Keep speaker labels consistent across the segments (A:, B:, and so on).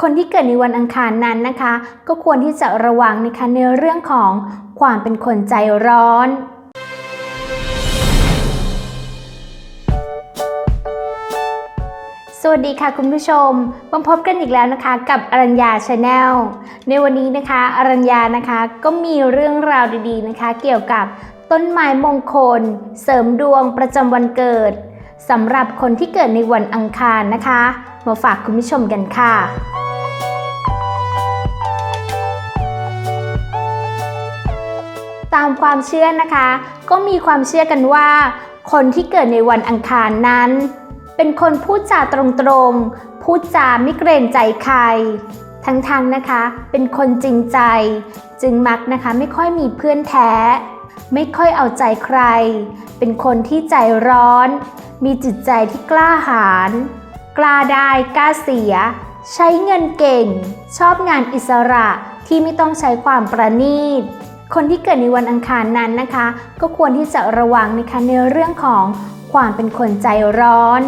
A: คนที่เกิดในวันอังคารนั้นนะคะ ก็ควรที่จะระวังนะคะในเรื่องของความเป็นคนใจร้อนสวัสดีค่ะคุณผู้ชมมาพบกันอีกแล้วนะคะกับอรัญญาชาแนลในวันนี้นะคะอรัญญานะคะก็มีเรื่องราวดีๆนะคะ เกี่ยวกับต้นไม้มงคล เสริมดวงประจำวันเกิด สำหรับคนที่เกิดในวันอังคารนะคะ มาฝากคุณผู้ชมกันค่ะ ตามความเชื่อนะคะ ก็มีความเชื่อกันว่า คนที่เกิดในวันอังคารนั้น เป็นคนพูดจาตรงๆ พูดจาไม่เกรงใจใคร ทั้งๆนะคะ เป็นคนจริงใจ จึงมักนะคะไม่ค่อยมีเพื่อนแท้ ไม่ค่อยเอาใจใคร เป็นคนที่ใจร้อน มีจิตใจที่กล้าหาญ กล้าได้กล้าเสีย ใช้เงินเก่ง ชอบงานอิสระที่ไม่ต้องใช้ความประณีต คนที่เกิดในวันอังคารนั้นนะคะ ก็ควรที่จะระวังนะคะในเรื่องของความเป็นคนใจร้อน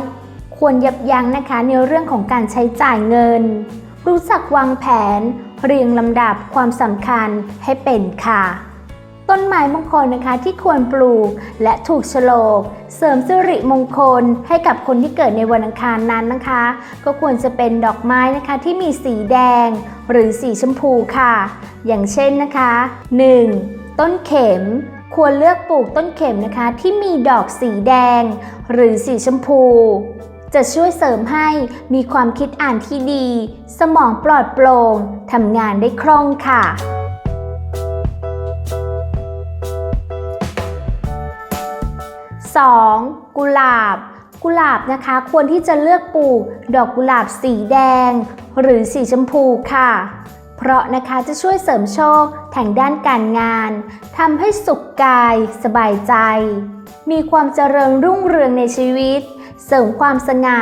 A: ควรยับยั้งนะคะในเรื่องของการใช้จ่ายเงิน รู้จักวางแผน เรียงลำดับความสำคัญให้เป็นค่ะ ต้นไม้มงคลนะคะที่ควรปลูกและถูกโฉลก เสริมสิริมงคลให้กับคนที่เกิดในวันอังคารนั้นนะคะ ก็ควรจะเป็นดอกไม้นะคะที่มีสีแดง หรือสีชมพูค่ะ อย่างเช่นนะคะ 1. ต้นเข็ม ควรเลือกปลูกต้นเข็มนะคะ ที่มีดอกสีแดง หรือสีชมพู จะช่วยเสริมให้มีความคิดอ่านที่ดี สมองปลอดโปร่งทำงานได้คล่องค่ะ 2. กุหลาบ กุหลาบนะคะควรที่จะเลือกปลูกดอกกุหลาบสีแดง หรือสีชมพูค่ะ เพราะนะคะจะช่วยเสริมโชคทางด้านการงานทำให้สุขกายสบายใจ มีความเจริญรุ่งเรืองในชีวิต เสริมความสง่า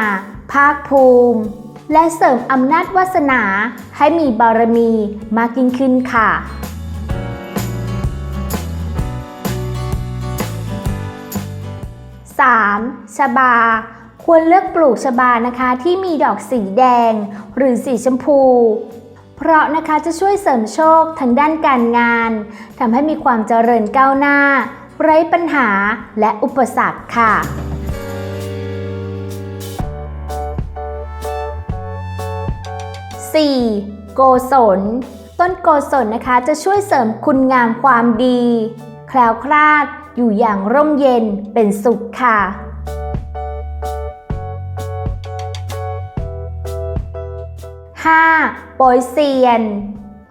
A: ภาคภูมิ และเสริมอำนาจวาสนาให้มีบารมีมากยิ่งขึ้นค่ะ 3. ชบา ควรเลือกปลูกชบานะคะที่มีดอกสีแดง หรือสีชมพู เพราะนะคะจะช่วยเสริมโชคทางด้านการงานทำให้มีความเจริญก้าวหน้า ไร้ปัญหาและอุปสรรคค่ะ 4. โกศล ต้นโกศลนะคะจะช่วยเสริมคุณงามความดี แคล้วคลาด อยู่อย่างร่มเย็นเป็นสุขค่ะ 5. โปยเซียน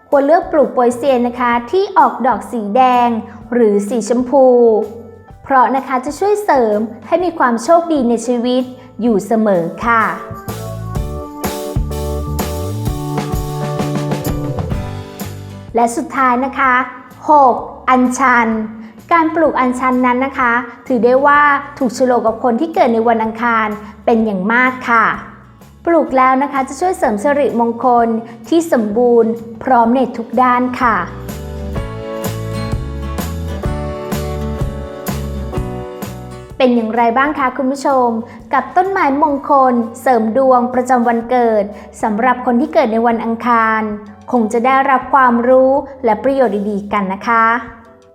A: ควรเลือกปลูกโปยเซียนนะคะที่ออกดอกสีแดงหรือสีชมพู เพราะนะคะจะช่วยเสริมให้มีความโชคดีในชีวิตอยู่เสมอค่ะ และสุดท้ายนะคะ 6. อัญชัน การปลูกอัญชันนั้นนะคะ ถือได้ว่าถูกชโลกกับคนที่เกิดในวันอังคารเป็นอย่างมากค่ะ ปลูกแล้วนะคะจะช่วยเสริมสิริมงคลที่สมบูรณ์ พร้อมในทุกด้านค่ะเป็นอย่างไรบ้างคะคุณผู้ชม กับต้นไม้มงคล เสริมดวงประจำวันเกิดสำหรับคนที่เกิดในวันอังคาร คงจะได้รับความรู้และประโยชน์ดีๆกันนะคะ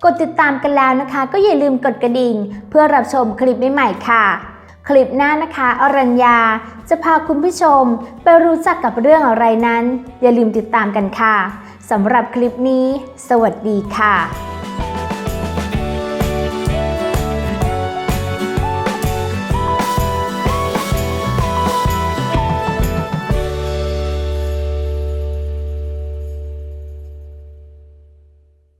A: กดติดตามกันแล้วนะคะ ก็อย่าลืมกดกระดิ่ง เพื่อรับชมคลิปใหม่ๆค่ะ คลิปหน้านะคะ อรัญญาจะพาคุณผู้ชมไปรู้จักกับเรื่องอะไรนั้น อย่าลืมติดตามกันค่ะสำหรับคลิปนี้ สวัสดีค่ะ